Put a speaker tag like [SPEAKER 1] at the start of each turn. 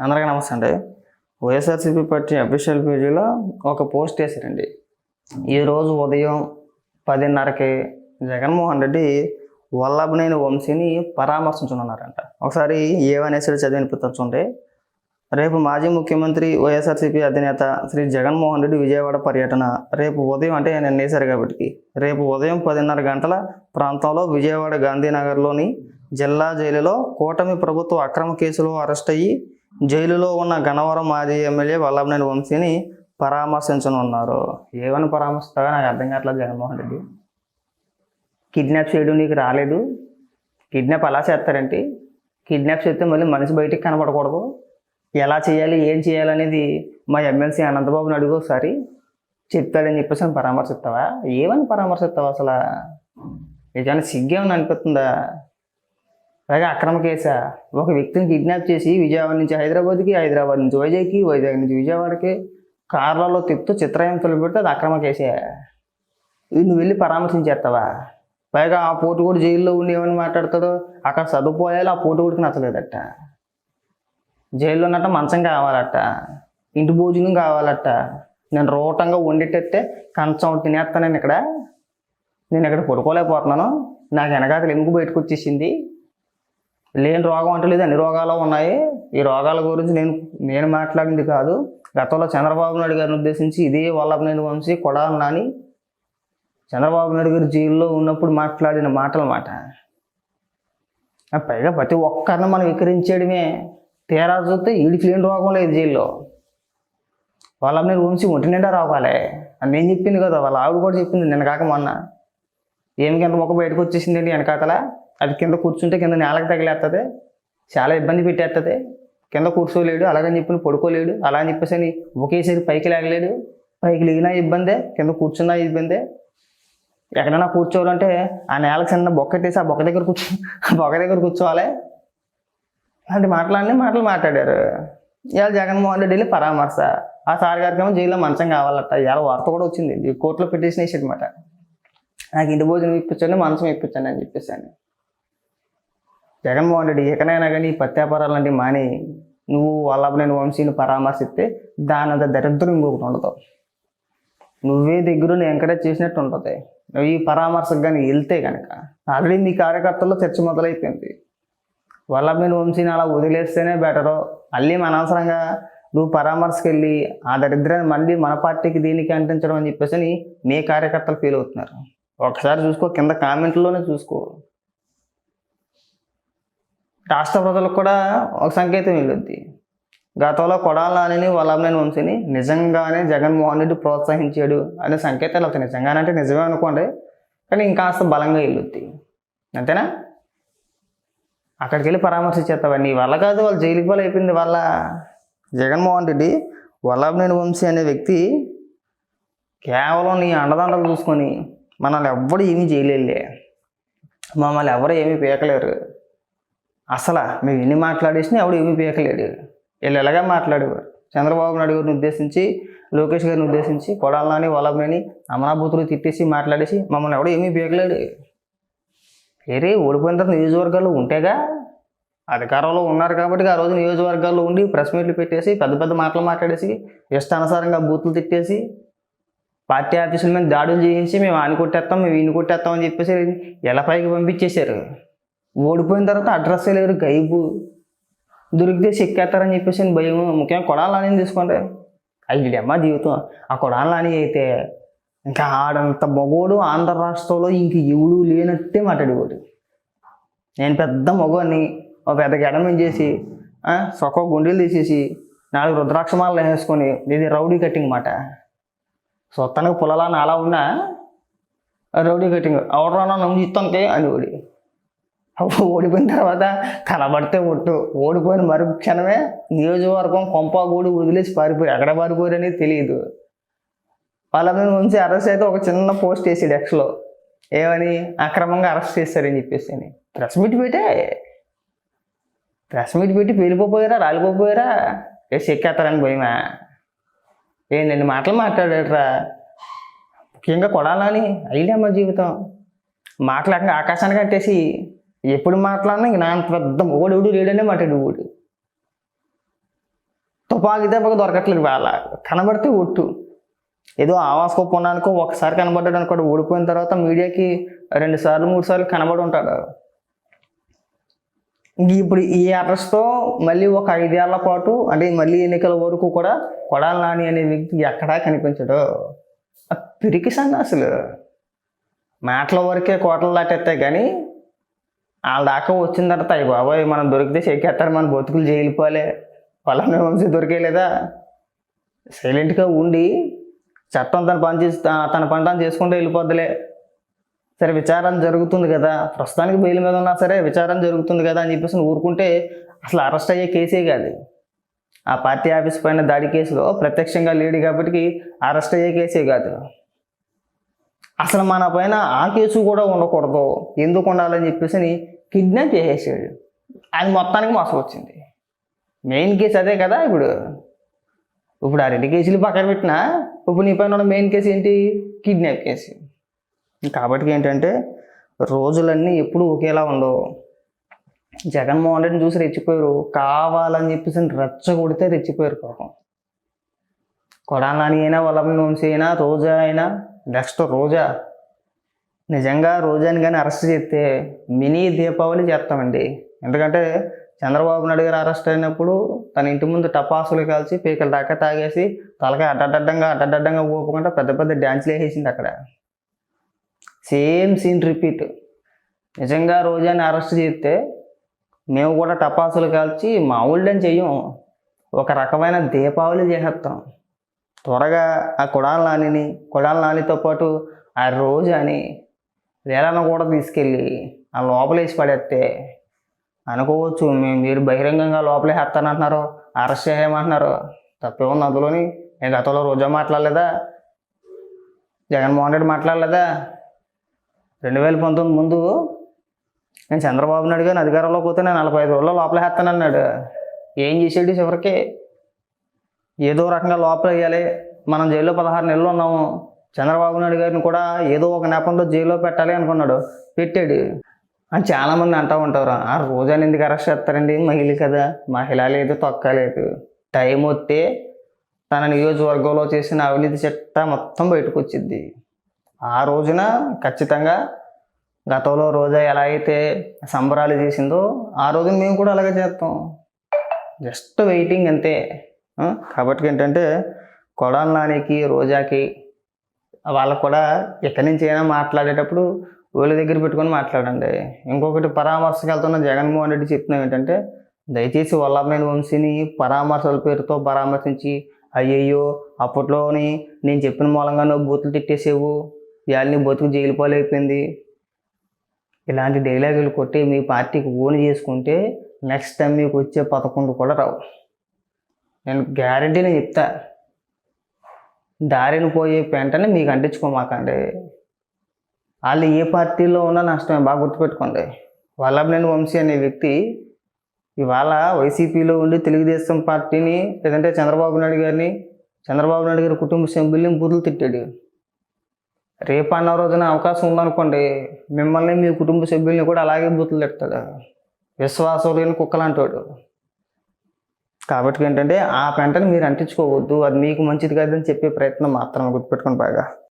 [SPEAKER 1] అందరికీ నమస్తే అండి. వైఎస్ఆర్సీపీ పార్టీ అఫీషియల్ పేజీలో ఒక పోస్ట్ వేశారండి. ఈరోజు ఉదయం పదిన్నరకి జగన్మోహన్ రెడ్డి వల్లభనేని వంశీని పరామర్శించనున్నారంట. ఒకసారి ఏమనేసరి చదివి వినిపించండి రేపు మాజీ ముఖ్యమంత్రి వైఎస్ఆర్సీపీ అధినేత శ్రీ జగన్మోహన్ రెడ్డి విజయవాడ పర్యటన రేపు ఉదయం అంటే నేను వేశారు కాబట్టి రేపు ఉదయం పదిన్నర గంటల ప్రాంతంలో విజయవాడ గాంధీనగర్లోని జిల్లా జైలులో కూటమి ప్రభుత్వ అక్రమ కేసులో అరెస్ట్ అయ్యి జైలులో ఉన్న గన్నవరం మాజీ ఎమ్మెల్యే వల్లభనేని వంశీని పరామర్శించనున్నారు. ఏమని పరామర్శిస్తావో నాకు అర్థం కావట్లేదు జగన్మోహన్ రెడ్డి. కిడ్నాప్ చేయడం నీకు రాలేదు. కిడ్నాప్ అలా చేస్తారంటే? కిడ్నాప్ చేస్తే మళ్ళీ మనిషి బయటికి కనపడకూడదు ఎలా చేయాలి ఏం చేయాలి అనేది మా ఎమ్మెల్సీ అనంతబాబుని అడుగు ఒకసారి చెప్తాడని చెప్పేసి పరామర్శిస్తావా? ఏమని పరామర్శిస్తావా అసలు? నిజాన్ని సిగ్గేమని అనిపిస్తుందా? పైగా అక్రమ కేస? ఒక వ్యక్తిని కిడ్నాప్ చేసి విజయవాడ నుంచి హైదరాబాద్కి హైదరాబాద్ నుంచి వైజాగ్కి వైజాగ్ నుంచి విజయవాడకి కార్లలో తిప్పుతూ చిత్రయం తొలిపెడితే అది అక్రమ కేసే. నువ్వు వెళ్ళి పరామర్శించేస్తావా? పైగా ఆ పోటు కూడా జైల్లో ఉండి ఏమని మాట్లాడతాడో? అక్కడ చదువుకోవాలి ఆ పోటు కూడా నచ్చలేదట. జైల్లో ఉన్నట్ట మంచం కావాలట. ఇంటి భోజనం కావాలట. నేను రోటంగా వండేటట్టే కంచం తినేస్తాను నేను ఇక్కడ. నేను ఇక్కడ పడుకోలేకపోతున్నాను. నాకు వెనకాతలు ఎముక బయటకు వచ్చేసింది? లేని రోగం అంటే లేదు అన్ని రోగాలు ఉన్నాయి. ఈ రోగాల గురించి నేను నేను మాట్లాడింది కాదు. గతంలో చంద్రబాబు నాయుడు గారిని ఉద్దేశించి ఇదే వల్లభనేని వంశీ కొడాలి నాని చంద్రబాబు నాయుడు గారు జైల్లో ఉన్నప్పుడు మాట్లాడిన మాటల మాట పైగా ప్రతి ఒక్కరిని మనం వికరించేయడమే. తీరా చూస్తే ఈడికి లేని రోగం లేదు జైల్లో. వాళ్ళ నేను ఉంచి ఒంటి నిండా రావాలి అని నేను చెప్పింది కదా వాళ్ళ ఆవిడ కూడా చెప్పింది నిన్న కాక మొన్న. ఏమికి కింద మొక్క బయటకు వచ్చేసిందండి వెనకాతలా వెనకాతల? అది కింద కూర్చుంటే కింద నేలకు తగిలేస్తుంది చాలా ఇబ్బంది పెట్టేస్తుంది కింద కూర్చోలేడు అలాగని చెప్పి పడుకోలేడు అలా అని చెప్పేసి అని ఒకేసారి పైకి లేగలేడు. పైకి లేగినా ఇబ్బందే కింద కూర్చున్నా ఇబ్బందే. ఎక్కడైనా కూర్చోవాలంటే ఆ నేలకు చిన్న బొక్కటేసి ఆ బొక్క దగ్గర కూర్చో ఆ బొక్క దగ్గర కూర్చోవాలి. అలాంటి మాట్లాడిన మాటలు మాట్లాడారు. ఇలా జగన్మోహన్ రెడ్డి వెళ్ళి పరామర్శ. ఆ సార్ గారికి ఏమో జైల్లో మంచం కావాలట. ఇలా వార్త కూడా వచ్చింది. కోర్టులో పెట్టేసిన వేసాడు అనమాట నాకు ఇంటి భోజనం ఇప్పించండి మంచం ఇప్పించండి అని చెప్పేసాను జగన్మోహన్ రెడ్డి ఎక్కడైనా కానీ పత్యాపారాలు లాంటివి మాని నువ్వు వల్లభనేని వంశీని పరామర్శిస్తే దాని అంత దరిద్రం ఇంకొకటి ఉండదు. నువ్వే దగ్గరుండి ఎంకరేజ్ చేసినట్టు ఉంటుంది. నువ్వు ఈ పరామర్శకు కానీ వెళ్తే కనుక ఆల్రెడీ మీ కార్యకర్తల్లో చర్చ మొదలైపోయింది. వల్లభనేని వంశీని అలా వదిలేస్తేనే బెటరు. మళ్ళీ మన అనవసరంగా నువ్వు పరామర్శకు వెళ్ళి ఆ దరిద్రాన్ని మళ్ళీ మన పార్టీకి దీనికి అంటించడం అని చెప్పేసి అని మీ కార్యకర్తలు ఫీల్ అవుతున్నారు. ఒకసారి చూసుకో కింద కామెంట్లోనే చూసుకో. రాష్ట్ర ప్రజలకు కూడా ఒక సంకేతం వెళ్ళొద్ది గతంలో కొడాల నానిని వల్లభనేని వంశీని నిజంగానే జగన్మోహన్ రెడ్డి ప్రోత్సహించాడు అనే సంకేతాలు అవుతాయి నిజంగానే అంటే నిజమే అనుకోండి కానీ ఇంకాస్త బలంగా వెళ్ళొద్ది అంతేనా? అక్కడికి వెళ్ళి పరామర్శించేస్తావా నీ వల్ల కాదు వాళ్ళు జైలుకి వాళ్ళు అయిపోయింది వాళ్ళ జగన్మోహన్ రెడ్డి. వల్లభనేని వంశీ అనే వ్యక్తి కేవలం నీ అండదండలు చూసుకొని మనల్ని ఎవ్వడు ఏమీ చేయలేలే మమ్మల్ని ఎవరు ఏమీ పీకలేరు. అసలు మేము ఎన్ని మాట్లాడేసినా ఎవడు ఏమీ పీకలేడు వీళ్ళు ఎలాగా మాట్లాడేవారు? చంద్రబాబు నాయుడు గారిని ఉద్దేశించి లోకేష్ గారిని ఉద్దేశించి కొడాలని వలమని అమరాభూతులు తిట్టేసి మాట్లాడేసి మమ్మల్ని ఎవడో ఏమీ పీకలేడు వేరే ఓడిపోయిన తర్వాత నియోజకవర్గాల్లో ఉంటేగా అధికారంలో ఉన్నారు కాబట్టి ఆ రోజు నియోజకవర్గాల్లో ఉండి ప్రెస్ మీట్లు పెట్టేసి పెద్ద పెద్ద మాటలు మాట్లాడేసి ఇష్టానుసారంగా బూతులు తిట్టేసి పార్టీ ఆఫీసుల మీద దాడులు చేయించి మేము ఆని కొట్టేస్తాం మేము ఈయన కొట్టేస్తాం అని చెప్పేసి ఎలా పైకి పంపించేశారు. ఓడిపోయిన తర్వాత అడ్రస్ లేరు గైబు. దొరికితే చెక్కేస్తారని చెప్పేసి భయం. ముఖ్యంగా కొడాలని తీసుకోండి. అయ్యడమ్మా జీవితం. ఆ కొడాలని అయితే ఇంకా ఆడంత మగోడు ఆంధ్ర రాష్ట్రంలో ఇంక ఎవడు లేనట్టే మాట్లాడేవాడు. నేను పెద్ద మగోని ఒక పెద్ద గడమం చేసి సొక్క గుండెలు తీసేసి నాలుగు రుద్రాక్షమాలు వేసుకొని ఇది రౌడీ కట్టింగ్ మాట. సొత్తానికి పొలాలని అలా ఉన్నా రౌడీ కట్టింగ్ ఎవరన్నా నమ్మి ఇస్తాంతే అని ఓడి అప్పుడు ఓడిపోయిన తర్వాత కనబడితే ఒట్టు. ఓడిపోయిన మరు క్షణమే నియోజకవర్గం కొంపగూడు వదిలేసి పారిపోయి ఎక్కడ పారిపోయారు అనేది తెలియదు వాళ్ళ మీద ఉంచి అరెస్ట్ అయితే ఒక చిన్న పోస్ట్ వేసాడు ఎక్స్లో. ఏమని? అక్రమంగా అరెస్ట్ చేశారని చెప్పేసి అని. ప్రెస్ మీట్ పెట్టే ప్రెస్ మీట్ పెట్టి పేలిపోయారా రాలిపోయారా ఏ ఎక్కేస్తారని భయమా? ఏంటండి మాటలు మాట్లాడారా ముఖ్యంగా కొడాలని అయిలేమ్మా జీవితం. మాట్లాడక ఆకాశాన్ని కట్టేసి ఎప్పుడు మాట్లాడినా ఇంక నాన్న పెద్ద మొగడు ఎవడు లేడనే మాట్లాడు ఊడు తుపాకి దెబ్బకు దొరకట్లేదు వాళ్ళ. కనబడితే ఒట్టు. ఏదో ఆవాసకో కొనుకో ఒకసారి కనబడ్డాడు అనుకోడు ఓడిపోయిన తర్వాత మీడియాకి రెండు సార్లు మూడు సార్లు కనబడి ఉంటాడు. ఇంక ఇప్పుడు ఈ అడ్రస్తో మళ్ళీ ఒక ఐదేళ్ళ పాటు అంటే మళ్ళీ ఎన్నికల వరకు కూడా కొడాలి నాని అనే వ్యక్తి ఎక్కడా కనిపించడు. పిరికి సన్నాసులు. మాటల వరకే కోటలు దాటేస్తాయి కానీ వాళ్ళ దాకా వచ్చిన తర్వాత అయ్యి బాబాయ్ మనం దొరికితే చెక్కేస్తారు మన బతుకులు జైలిపోలే పలానా వంశీ దొరికేలేదా? సైలెంట్గా ఉండి చట్టం తన పని చేసి తన పని తను చేసుకుంటూ వెళ్ళిపోద్దిలే. సరే విచారణ జరుగుతుంది కదా. ప్రస్తుతానికి బెయిల్ మీద ఉన్నా సరే విచారణ జరుగుతుంది కదా అని చెప్పేసి ఊరుకుంటే అసలు అరెస్ట్ అయ్యే కేసే కాదు. ఆ పార్టీ ఆఫీస్ పైన దాడి కేసులో ప్రత్యక్షంగా లేడు కాబట్టి అరెస్ట్ అయ్యే కేసే కాదు. అసలు మన పైన ఆ కేసు కూడా ఉండకూడదు. ఎందుకు ఉండాలని చెప్పేసి కిడ్నాప్ చేసేసాడు. అది మొత్తానికి మోసం వచ్చింది మెయిన్ కేసు అదే కదా ఇప్పుడు. ఇప్పుడు ఆ రెండు కేసులు పక్కన పెట్టినా ఇప్పుడు నీ పైన ఉన్న మెయిన్ కేసు ఏంటి? Kidnap case. కాబట్టి ఏంటంటే రోజులన్నీ ఎప్పుడు ఒకేలా ఉండవు. జగన్మోహన్ రెడ్డిని చూసి రెచ్చిపోయారు. కావాలని చెప్పేసి రచ్చ కొడితే రెచ్చిపోయారు పాపం. కొడాలని అయినా వాళ్ళ నుంచి అయినా రోజా అయినా నెక్స్ట్ రోజా. నిజంగా రోజాని కానీ అరెస్ట్ చేస్తే మినీ దీపావళి చేస్తామండి. ఎందుకంటే చంద్రబాబు నాయుడు గారు అరెస్ట్ అయినప్పుడు తన ఇంటి ముందు టపాసులు కాల్చి పీకల దాకా తాగేసి తలకాయ అడ్డడ్డంగా అడ్డడ్డంగా ఊపకుండా పెద్ద పెద్ద డ్యాన్స్లు వేసేసింది అక్కడ. Same scene repeat. నిజంగా రోజాని అరెస్ట్ చేస్తే మేము కూడా టపాసులు కాల్చి మా ఊళ్ళని చెయ్యం ఒక రకమైన దీపావళి చేసేస్తాం త్వరగా ఆ కొడాల నానిని కొడాల నానితో పాటు ఆ రోజు అని వేళను కూడా తీసుకెళ్ళి ఆ లోపలేసి పడేస్తే అనుకోవచ్చు మేము మీరు బహిరంగంగా లోపలే వేస్తానంటున్నారు అరెస్ట్ చేయమంటున్నారు తప్పే ఉంది అందులోని? నేను గతంలో రోజా మాట్లాడలేదా? జగన్మోహన్ రెడ్డి మాట్లాడలేదా? రెండు వేల పంతొమ్మిది ముందు నేను చంద్రబాబు నాయుడు గారిని అధికారంలోకి పోతే నేను నలభై ఐదు రోజుల్లో లోపల వేస్తానన్నాడు ఏం చేసాడు చివరికి? ఏదో రకంగా లోపల వేయాలి. మనం జైల్లో పదహారు నెలలు ఉన్నాము. చంద్రబాబు నాయుడు గారిని కూడా ఏదో ఒక నెపంతో జైల్లో పెట్టాలి అనుకున్నాడు. పెట్టాడు. అని చాలామంది అంటూ ఉంటారు. ఆ రోజాని ఎందుకు అరెస్ట్ చేస్తారండి? మహిళ కదా. మహిళ లేదు తొక్క లేదు. టైం వస్తే తన నియోజకవర్గంలో చేసిన అవినీతి చిట్ట మొత్తం బయటకు వచ్చింది ఆ రోజున ఖచ్చితంగా గతంలో రోజా ఎలా అయితే సంబరాలు చేసిందో ఆ రోజున మేము కూడా అలాగే చేస్తాం. జస్ట్ వెయిటింగ్ అంతే. కాబట్టి ఏంటంటే కొడాల నానికి రోజాకి వాళ్ళకు కూడా ఎక్కడి నుంచి అయినా మాట్లాడేటప్పుడు వీళ్ళ దగ్గర పెట్టుకొని మాట్లాడండి. ఇంకొకటి పరామర్శకు వెళ్తున్న జగన్మోహన్ రెడ్డి చెప్తున్నాం ఏంటంటే దయచేసి వల్లభనేని వంశీని పరామర్శల పేరుతో పరామర్శించి అయ్యయ్యో అప్పట్లోని నేను చెప్పిన మూలంగా నువ్వు బూతులు తిట్టేసేవు వాళ్ళని బతుకు జైలు పాలైపోయింది. ఇలాంటి డైలాగులు కొట్టి మీ పార్టీకి ఓన్ చేసుకుంటే నెక్స్ట్ టైం మీకు వచ్చే పదకొండు కూడా రావు. నేను గ్యారంటీని చెప్తా. దారిన పోయే పెంటని మీకు అంటించుకోమాకండి. వాళ్ళు ఏ పార్టీలో ఉన్నా నష్టమే బాగా గుర్తుపెట్టుకోండి. వల్లభనేని వంశీ అనే వ్యక్తి ఇవాళ వైసీపీలో ఉండి తెలుగుదేశం పార్టీని లేదంటే చంద్రబాబు నాయుడు గారిని చంద్రబాబు నాయుడు గారి కుటుంబ సభ్యుల్ని బూతులు తిట్టాడు. రేపు అన్న రోజున అవకాశం ఉందనుకోండి మిమ్మల్ని మీ కుటుంబ సభ్యుల్ని కూడా అలాగే బూతులు తిడతాడు. విశ్వాసం లేని కుక్కలు అంటాడు కాబట్టి ఏంటంటే ఆ పంటను మీరు అంటించుకోవద్దు. అది మీకు మంచిది కాదని చెప్పే ప్రయత్నం మాత్రం గుర్తుపెట్టుకోండి బాగా.